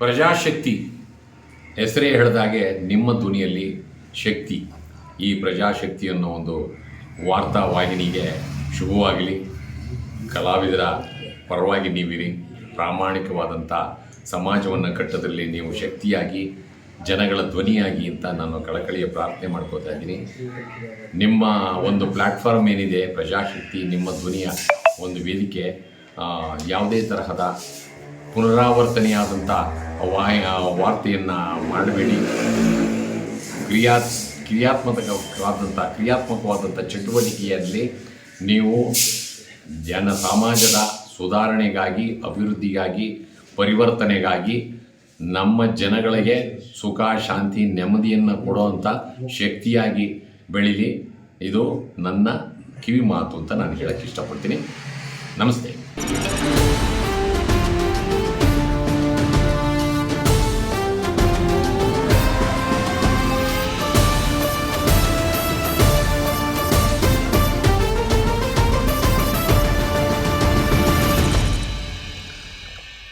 ಪ್ರಜಾಶಕ್ತಿ. ಹೆಸರೇ ಹೇಳಿದಾಗೆ ನಿಮ್ಮ ಧ್ವನಿಯಲ್ಲಿ ಶಕ್ತಿ. ಈ ಪ್ರಜಾಶಕ್ತಿ ಅನ್ನೋ ಒಂದು ವಾರ್ತಾ ವಾಹಿನಿಗೆ ಶುಭವಾಗಲಿ. ಕಲಾವಿದರ ಪರವಾಗಿ ನೀವಿರಿ. ಪ್ರಾಮಾಣಿಕವಾದಂಥ ಸಮಾಜವನ್ನು ಕಟ್ಟೋದ್ರಲ್ಲಿ ನೀವು ಶಕ್ತಿಯಾಗಿ, ಜನಗಳ ಧ್ವನಿಯಾಗಿ ಅಂತ ನಾನು ಕಳಕಳಿಯ ಪ್ರಾರ್ಥನೆ ಮಾಡ್ಕೋತಾ ಇದ್ದೀನಿ. ನಿಮ್ಮ ಒಂದು ಪ್ಲ್ಯಾಟ್ಫಾರ್ಮ್ ಏನಿದೆ, ಪ್ರಜಾಶಕ್ತಿ, ನಿಮ್ಮ ಧ್ವನಿಯ ಒಂದು ವೇದಿಕೆ ಯಾವುದೇ ತರಹದ ಪುನರಾವರ್ತನೆಯಾದಂಥ ವಾಯ ವಾರ್ತೆಯನ್ನು ಮಾಡಬೇಡಿ. ಕ್ರಿಯಾ ಕ್ರಿಯಾತ್ಮಕವಾದಂಥ ಕ್ರಿಯಾತ್ಮಕವಾದಂಥ ಚಟುವಟಿಕೆಯಲ್ಲಿ ನೀವು ಜನ ಸಮಾಜದ ಸುಧಾರಣೆಗಾಗಿ, ಅಭಿವೃದ್ಧಿಗಾಗಿ, ಪರಿವರ್ತನೆಗಾಗಿ ನಮ್ಮ ಜನಗಳಿಗೆ ಸುಖ, ಶಾಂತಿ, ನೆಮ್ಮದಿಯನ್ನು ಕೊಡುವಂಥ ಶಕ್ತಿಯಾಗಿ ಬೆಳೀಲಿ. ಇದು ನನ್ನ ಕಿವಿ ಮಾತು ಅಂತ ನಾನು ಹೇಳಕ್ಕೆ ಇಷ್ಟಪಡ್ತೀನಿ. ನಮಸ್ತೆ.